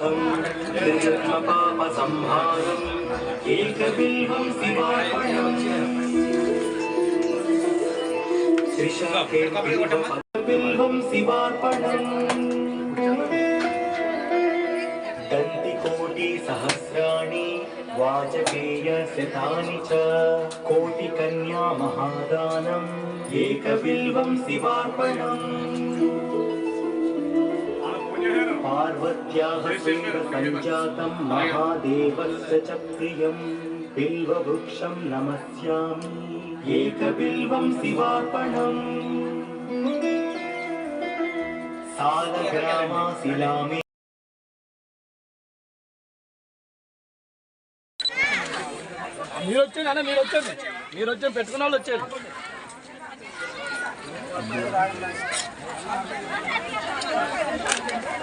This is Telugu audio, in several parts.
पार्थं निर्जन्मपापसंहारम् एकबिल्वं शिवार्पणम् त्रिशङ्केबिल्वं कोटिकन्या महादानम् एकबिल्वं शिवार्पणम् पार्वत्याः सञ्जातं महादेवस्य च प्रियं बिल्ववृक्षं नमस्यामि एकबिल्वं शिवार्पणम् सालग्रामाशिलामि మీరు వచ్చండి అన్న మీరు వచ్చండి మీరు వచ్చి పెట్టుకున్న వాళ్ళు వచ్చారు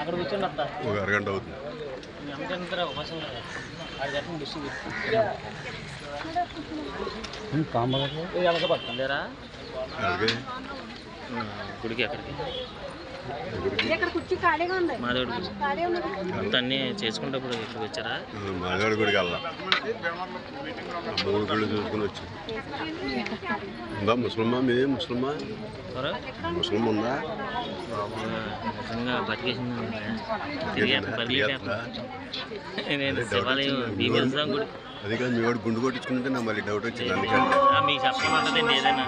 అక్కడ కూర్చోండి అత్త. ఒక అరగంట అవుతుంది. డిష్ వెనక పడుతుంది లేరా అలాగే గుడికి ఎక్కడికి? ఉన్నది అంతా అన్నీ ఇక్కడికి వచ్చారా? గుడికి వెళ్ళా. మూడు గుళ్ళు చూసుకుని వచ్చి. ఉందా? ముసలమ్మా మీదే? ముసలమ్మా? ఎవరు? ముసలమ్మ ఉందా? నిజంగా బతికేసింది? నేను శివాలయం అది కాదు మీ వాడు గుండు. కొట్టించుకుంటే నాకు మళ్ళీ డౌట్ వచ్చింది. అందుకంటే ఆ, మీకు చెప్పమంటదండి ఏదైనా.